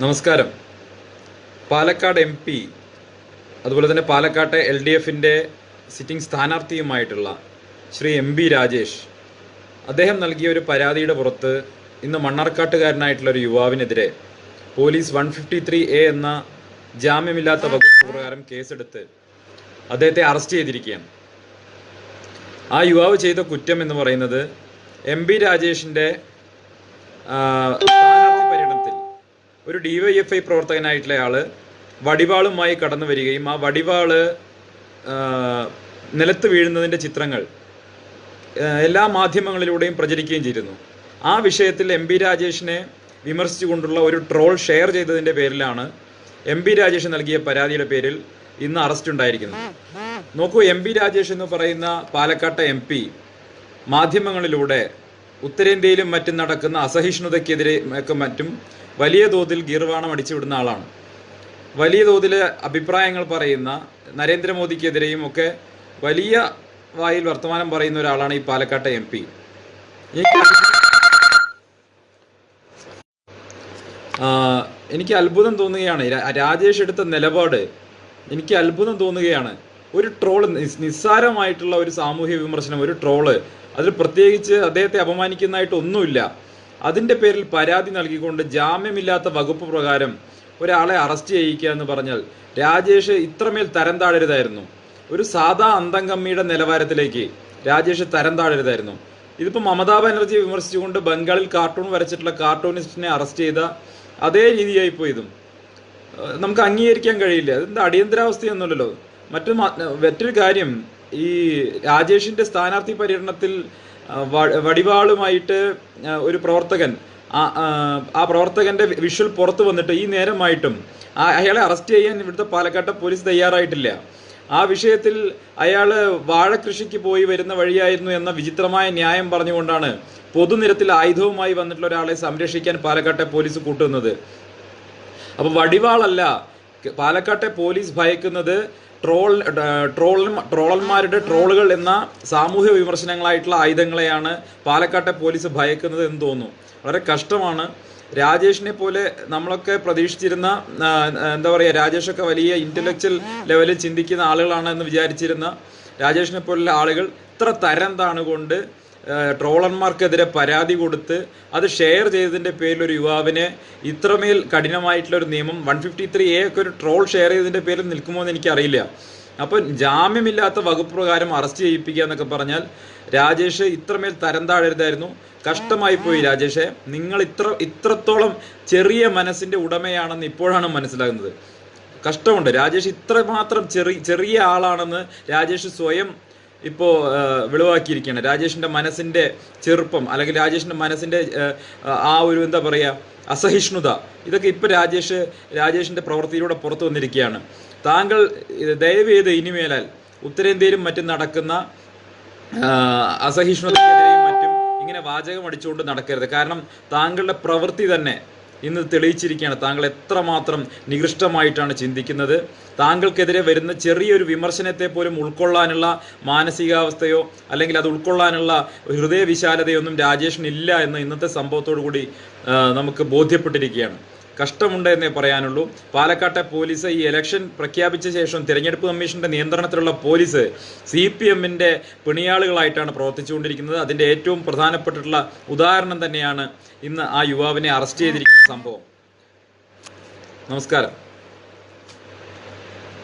നമസ്കാരം. Palakkad M P അതുപോലെ തന്നെ പാലക്കാട്ടെ എൽ ഡി എഫിന്റെ സിറ്റിംഗ് സ്ഥാനാർത്ഥിയുമായിട്ടുള്ള ശ്രീ എം ബി രാജേഷ് അദ്ദേഹം നൽകിയ ഒരു പരാതിയുടെ പുറത്ത് ഇന്ന് മണ്ണാർക്കാട്ടുകാരനായിട്ടുള്ള ഒരു യുവാവിനെതിരെ police one fifty three A എന്ന ജാമ്യമില്ലാത്ത വകുപ്പ് പ്രകാരം കേസെടുത്ത് അദ്ദേഹത്തെ അറസ്റ്റ് ചെയ്തിരിക്കുകയാണ്. ആ യുവാവ് ചെയ്ത കുറ്റം എന്ന് പറയുന്നത് എം ബി രാജേഷിന്റെ ഒരു ഡിവൈഎഫ്ഐ പ്രവർത്തകനായിട്ടുള്ള ആൾ വടിവാളുമായി കടന്നു വരികയും ആ വടിവാൾ നിലത്ത് വീഴുന്നതിന്റെ ചിത്രങ്ങൾ എല്ലാ മാധ്യമങ്ങളിലൂടെയും പ്രചരിക്കുകയും ചെയ്തിരുന്നു. ആ വിഷയത്തിൽ എം പി രാജേഷിനെ വിമർശിച്ചുകൊണ്ടുള്ള ഒരു ട്രോൾ ഷെയർ ചെയ്തതിന്റെ പേരിലാണ് എം പി രാജേഷ് നൽകിയ പരാതിയുടെ പേരിൽ ഇന്ന് അറസ്റ്റ് ഉണ്ടായിരിക്കുന്നത്. നോക്കൂ എം പി രാജേഷ് എന്ന് പറയുന്ന പാലക്കാട്ടെ എം പി മാധ്യമങ്ങളിലൂടെ ഉത്തരേന്ത്യയിലും മറ്റും നടക്കുന്ന അസഹിഷ്ണുതയ്ക്കെതിരെ ഒക്കെ മറ്റും വലിയ തോതിൽ ഗീർവാണം അടിച്ചുവിടുന്ന ആളാണ്. വലിയ തോതിൽ അഭിപ്രായങ്ങൾ പറയുന്ന നരേന്ദ്രമോദിക്കെതിരെയും ഒക്കെ വലിയ വായിൽ വർത്തമാനം പറയുന്ന ഒരാളാണ് ഈ പാലക്കാട്ടെ എം പി. എനിക്ക് അത്ഭുതം തോന്നുകയാണ്. രാജേഷ് എടുത്ത നിലപാട് എനിക്ക് അത്ഭുതം തോന്നുകയാണ്. ഒരു ട്രോൾ നിസ്സാരമായിട്ടുള്ള ഒരു സാമൂഹ്യ വിമർശനം ഒരു ട്രോൾ അതിൽ പ്രത്യേകിച്ച് അദ്ദേഹത്തെ അപമാനിക്കുന്നതായിട്ട് ഒന്നുമില്ല. അതിന്റെ പേരിൽ പരാതി നൽകിക്കൊണ്ട് ജാമ്യമില്ലാത്ത വകുപ്പ് പ്രകാരം ഒരാളെ അറസ്റ്റ് ചെയ്യിക്കുക എന്ന് പറഞ്ഞാൽ രാജേഷ് ഇത്രമേൽ തരം താഴരുതായിരുന്നു ഒരു സാധാ അന്തംകമ്മിയുടെ നിലവാരത്തിലേക്ക് രാജേഷ് തരം താഴരുതായിരുന്നു ഇതിപ്പോൾ മമതാ ബാനർജിയെ വിമർശിച്ചുകൊണ്ട് ബംഗാളിൽ കാർട്ടൂൺ വരച്ചിട്ടുള്ള കാർട്ടൂണിസ്റ്റിനെ അറസ്റ്റ് ചെയ്ത അതേ രീതിയായി പോയി ഇതും നമുക്ക് അംഗീകരിക്കാൻ കഴിയില്ല. അതെന്താ അടിയന്തരാവസ്ഥയൊന്നുമല്ലല്ലോ. മറ്റൊരു മറ്റൊരു കാര്യം ഈ രാജേഷിന്റെ സ്ഥാനാർത്ഥി പര്യടനത്തിൽ വടിവാളുമായിട്ട് ഒരു പ്രവർത്തകൻ ആ പ്രവർത്തകന്റെ വിഷ്വൽ പുറത്തു വന്നിട്ട് ഈ നേരമായിട്ടും അയാളെ അറസ്റ്റ് ചെയ്യാൻ ഇവിടുത്തെ പാലക്കാട്ടെ പോലീസ് തയ്യാറായിട്ടില്ല. ആ വിഷയത്തിൽ അയാൾ വാഴകൃഷിക്ക് പോയി വരുന്ന വഴിയായിരുന്നു എന്ന വിചിത്രമായ ന്യായം പറഞ്ഞുകൊണ്ടാണ് പൊതുനിരത്തിൽ ആയുധവുമായി വന്നിട്ടുള്ള ഒരാളെ സംരക്ഷിക്കാൻ പാലക്കാട്ടെ പോലീസ് കൂട്ടുന്നത്. അപ്പൊ വടിവാളല്ല പാലക്കാട്ടെ പോലീസ് ഭയക്കുന്നത് ട്രോൾ ട്രോൾ ട്രോളന്മാരുടെ ട്രോളുകൾ എന്ന സാമൂഹ്യ വിമർശനങ്ങളായിട്ടുള്ള ആയുധങ്ങളെയാണ് പാലക്കാട്ടെ പോലീസ് ഭയക്കുന്നത് എന്ന് തോന്നുന്നു. വളരെ കഷ്ടമാണ്. രാജേഷിനെ പോലെ നമ്മളൊക്കെ പ്രതീക്ഷിച്ചിരുന്ന എന്താ പറയുക രാജേഷൊക്കെ വലിയ ഇന്റലക്ച്വൽ ലെവലിൽ ചിന്തിക്കുന്ന ആളുകളാണ് എന്ന് വിചാരിച്ചിരുന്ന രാജേഷിനെ പോലുള്ള ആളുകൾ ഇത്ര തരം താണുകൊണ്ട് ട്രോളന്മാർക്കെതിരെ പരാതി കൊടുത്ത് അത് ഷെയർ ചെയ്തതിന്റെ പേരിൽ ഒരു യുവാവിനെ ഇത്രമേൽ കഠിനമായിട്ടുള്ള ഒരു നിയമം വൺ ഫിഫ്റ്റി ത്രീ എ ഒക്കെ ഒരു ട്രോൾ ഷെയർ ചെയ്തതിന്റെ പേരിൽ നിൽക്കുമോ എന്ന് എനിക്കറിയില്ല. അപ്പൊ ജാമ്യമില്ലാത്ത വകുപ്പ് പ്രകാരം അറസ്റ്റ് ചെയ്യിപ്പിക്കുക എന്നൊക്കെ പറഞ്ഞാൽ രാജേഷ് ഇത്രമേൽ തരം താഴരുതായിരുന്നു. കഷ്ടമായി പോയി രാജേഷെ. നിങ്ങൾ ഇത്ര ഇത്രത്തോളം ചെറിയ മനസ്സിന്റെ ഉടമയാണെന്ന് ഇപ്പോഴാണ് മനസ്സിലാകുന്നത്. കഷ്ടമുണ്ട്. രാജേഷ് ഇത്രമാത്രം ചെറിയ ചെറിയ ആളാണെന്ന് രാജേഷ് സ്വയം ഇപ്പോ ആ, വെളിവാക്കിയിരിക്കുകയാണ് രാജേഷിന്റെ മനസ്സിന്റെ ചെറുപ്പം അല്ലെങ്കിൽ രാജേഷിന്റെ മനസ്സിന്റെ ആ, ഒരു എന്താ പറയുക അസഹിഷ്ണുത ഇതൊക്കെ ഇപ്പോൾ രാജേഷ് രാജേഷിന്റെ പ്രവൃത്തിയിലൂടെ പുറത്തു വന്നിരിക്കുകയാണ്. താങ്കൾ ദയവ് ചെയ്ത് ഇനിമേലാൽ ഉത്തരേന്ത്യയിലും മറ്റും നടക്കുന്ന അസഹിഷ്ണുതയും മറ്റും ഇങ്ങനെ വാചകം അടിച്ചുകൊണ്ട് നടക്കരുത്. കാരണം താങ്കളുടെ പ്രവൃത്തി തന്നെ ഇന്ന് തെളിയിച്ചിരിക്കുകയാണ്. താങ്കൾ എത്രമാത്രം നികൃഷ്ടമായിട്ടാണ് ചിന്തിക്കുന്നത്? താങ്കൾക്കെതിരെ വരുന്ന ചെറിയൊരു വിമർശനത്തെ പോലും ഉൾക്കൊള്ളാനുള്ള മാനസികാവസ്ഥയോ അല്ലെങ്കിൽ അത് ഉൾക്കൊള്ളാനുള്ള ഹൃദയവിശാലതയൊന്നും രാജേഷിനില്ല എന്ന് ഇന്നത്തെ സംഭവത്തോടു കൂടി നമുക്ക് ബോധ്യപ്പെട്ടിരിക്കുകയാണ്. കഷ്ടമുണ്ട് എന്നേ പറയാനുള്ളൂ. പാലക്കാട്ടെ പോലീസ് ഈ ഇലക്ഷൻ പ്രഖ്യാപിച്ച ശേഷം തിരഞ്ഞെടുപ്പ് കമ്മീഷന്റെ നിയന്ത്രണത്തിലുള്ള പോലീസ് സി പി എമ്മിന്റെ പിണിയാളുകളായിട്ടാണ് പ്രവർത്തിച്ചുകൊണ്ടിരിക്കുന്നത്. അതിന്റെ ഏറ്റവും പ്രധാനപ്പെട്ടിട്ടുള്ള ഉദാഹരണം തന്നെയാണ് ഇന്ന് ആ യുവാവിനെ അറസ്റ്റ് ചെയ്തിരിക്കുന്ന സംഭവം നമസ്കാരം